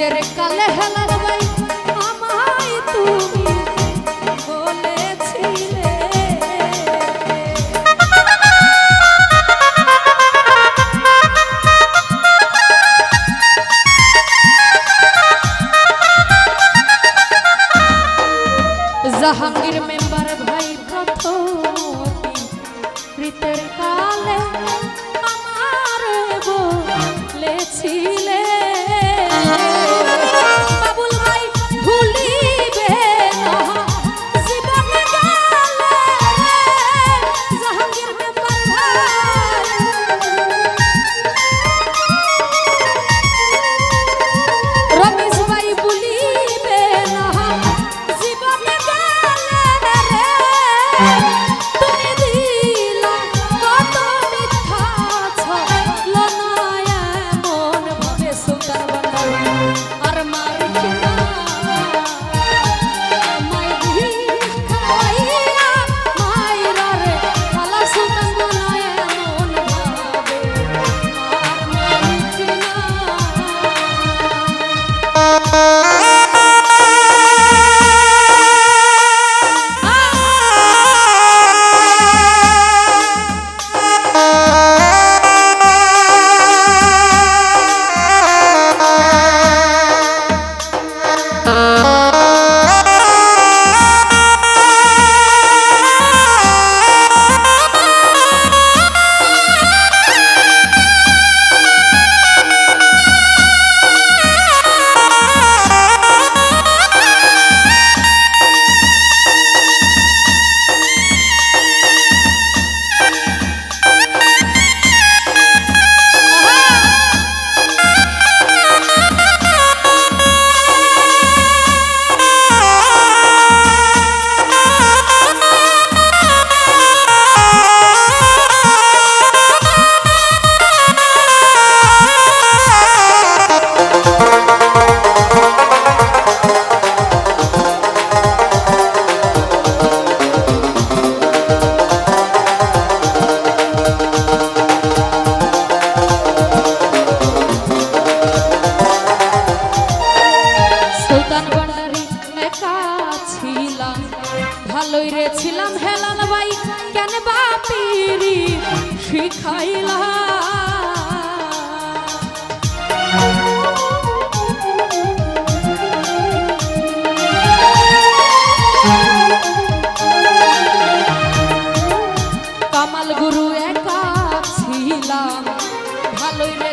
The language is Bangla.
শীতের কালে হেলার আমায় তুমি বলেছিলে। জাহাঙ্গীর মেম্বার ভাই প্রথম প্রীতের কালে আমার বলেছিলে। ভালোই রে